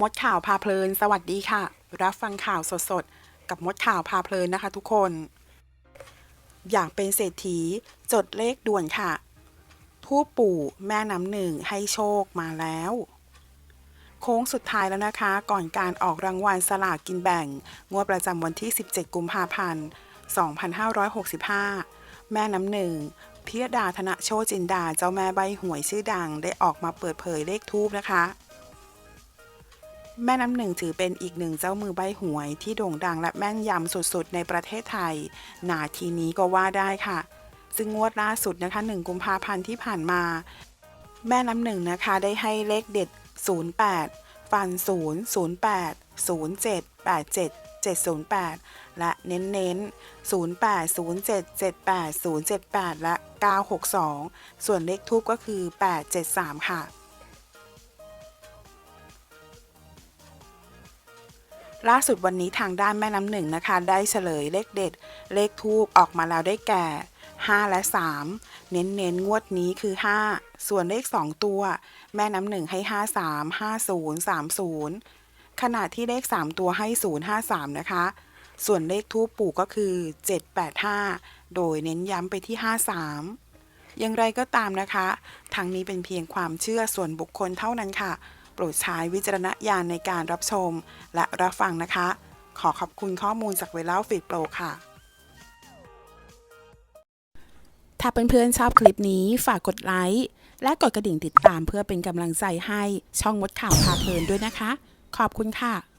มดข่าวพาเพลิน สวัสดีค่ะ รับฟังข่าวสดๆ กับมดข่าวพาเพลินนะคะทุกคน อยากเป็นเศรษฐี จดเลขด่วนค่ะทูปปู่แม่น้ำหนึ่งให้โชคมาแล้ว โค้งสุดท้ายแล้วนะคะ ก่อนการออกรางวัลสลากกินแบ่ง งวดประจำวันที่ 17 กุมภาพันธ์ 2565 แม่น้ำหนึ่งพิยดาธนโชติจินดาเจ้าแม่ใบหวยชื่อดังได้ออกมาเปิดเผยเลขทูปนะคะ แม่น้ำหนึ่งถือเป็นอีกหนึ่งเจ้ามือใบหวยที่โด่งดังและแม่นยำสุดๆ ในประเทศไทย นาทีนี้ก็ว่าได้ค่ะ ซึ่งงวดล่าสุดนะคะ 1 กุมภาพันธ์ที่ผ่านมา แม่น้ำหนึ่งนะคะได้ให้เลขเด็ด 08 ฟัน 0 08 07 87 708 และเน้นๆ08 07 78 078 และ 962 ส่วนเลขทูปก็คือ 873 ค่ะ ล่าสุดวันนี้ทางด้านแม่น้ำหนึ่งนะคะ ได้เฉลยเลขเด็ด เลขทูปออกมาแล้วได้แก่ 5 และ 3 เน้นเน้นงวดนี้คือ 5 ส่วนเลข 2 ตัว แม่น้ำหนึ่งให้ 53 50 30 ขณะที่เลข 3 ตัวให้ 053 นะคะ ส่วนเลขทูปปู่ก็คือ 785 โดยเน้นย้ำไปที่ 53 อย่างไรก็ตามนะคะ ทางนี้เป็นเพียงความเชื่อส่วนบุคคลเท่านั้นค่ะ โปรดใช้วิจารณญาณในการรับชม และรับฟังนะคะ ขอขอบคุณข้อมูลจากเวล่าฟีดโปรค่ะ ถ้าเพื่อนๆชอบคลิปนี้ฝากกดไลค์และกดกระดิ่งติดตามเพื่อเป็นกำลังใจให้ช่องมดข่าวพาเพลินด้วยนะคะ ขอบคุณค่ะ